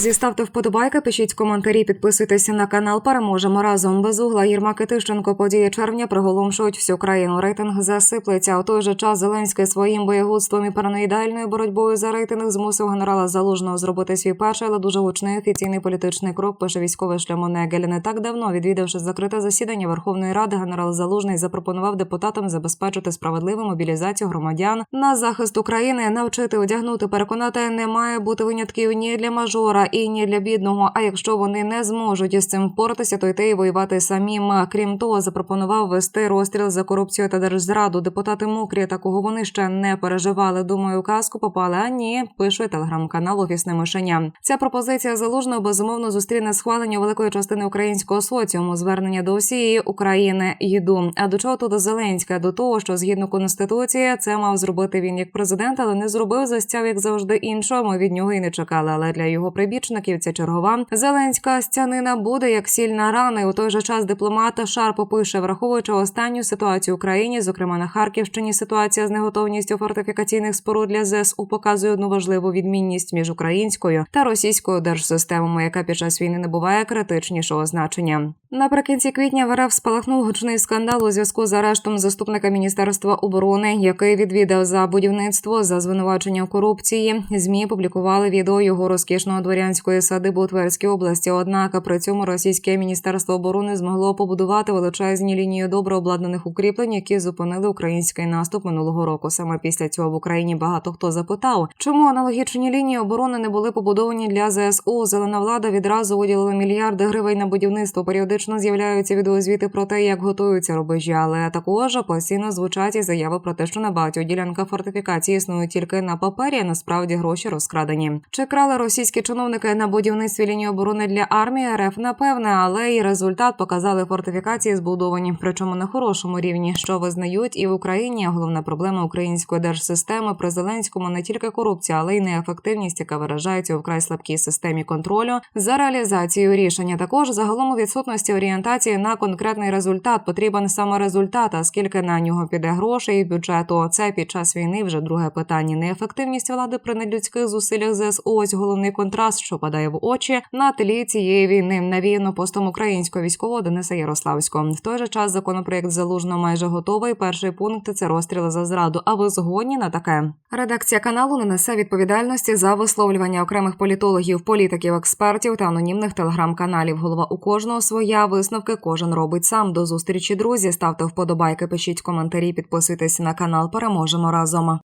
Друзі, ставте вподобайки, пишіть коментарі, підписуйтеся на канал. Переможемо разом без угла. Єрмак і Тищенко події червня приголомшують всю країну. Рейтинг засиплеться. У той же час Зеленський своїм боєгудством і параноїдальною боротьбою за рейтинг змусив генерала Залужного зробити свій перший, але дуже гучний офіційний політичний крок. Пише військовий шлямон Негель. Не так давно, відвідавши закрите засідання Верховної Ради, генерал Залужний запропонував депутатам забезпечити справедливу мобілізацію громадян на захист України, навчити одягнути, переконати не має бути винятків ні для мажора і ні для бідного. А якщо вони не зможуть із цим впоратися, то йти і воювати самим. Крім того, запропонував вести розстріл за корупцію та держзраду. Депутати мокрі такого вони ще не переживали. Думаю, казку попали. А ні, пише телеграм-канал Офісне мишеня. Ця пропозиція залужного безумовно зустріне схвалення великої частини українського соціуму. Звернення до усієї України йду. А до чого тут Зеленська? До того, що згідно конституції це мав зробити він як президент, але не зробив застяв, як завжди іншого. Ми від нього і не чекали. Але для його прибічників ця чергова зеленська стянина буде як сильна рана. І у той же час дипломат Шарпо пише, враховуючи останню ситуацію в Україні, зокрема на Харківщині, ситуація з неготовністю фортифікаційних споруд для ЗСУ показує одну важливу відмінність між українською та російською держсистемами, яка під час війни не буває критичнішого значення. Наприкінці квітня в РФ спалахнув гучний скандал у зв'язку з арештом заступника міністерства оборони, який відвідав за будівництво за звинуваченням корупції. Змі публікували відео його розкішного дворянської садиби у Тверській області. Однак при цьому російське міністерство оборони змогло побудувати величезні лінії добре обладнаних укріплень, які зупинили український наступ минулого року. Саме після цього в Україні багато хто запитав, чому аналогічні лінії оборони не були побудовані для ЗСУ. Зелена влада відразу виділила мільярди гривень на будівництво. Періодично з'являються відеозвіти про те, як готуються рубежі, але також постійно звучать і заяви про те, що на багатьох ділянках фортифікації існують тільки на папері, а насправді гроші розкрадені. Чи крали російські чиновники на будівництві лінії оборони для армії РФ? Напевне, але і результат показали фортифікації збудовані, причому на хорошому рівні, що визнають і в Україні. Головна проблема української держсистеми при Зеленському не тільки корупція, але й неефективність, яка виражається у вкрай слабкій системі контролю за реалізацією рішення. Також загалом у відсутності орієнтації на конкретний результат потрібен саме результат, а скільки на нього піде грошей і бюджету. Це під час війни вже друге питання. Неефективність влади при нелюдських зусиллях ЗСУ. Ось головний контраст, що падає в очі на тлі цієї війни. Навіяно постом українського військового Дениса Ярославського. В той же час законопроект залужно майже готовий. Перший пункт це розстріли за зраду. А ви згодні на таке? Редакція каналу не несе відповідальності за висловлювання окремих політологів, політиків, експертів та анонімних телеграм-каналів. Голова у кожного своя висновки кожен робить сам. До зустрічі, друзі. Ставте вподобайки, пишіть коментарі, підписуйтесь на канал. Переможемо разом.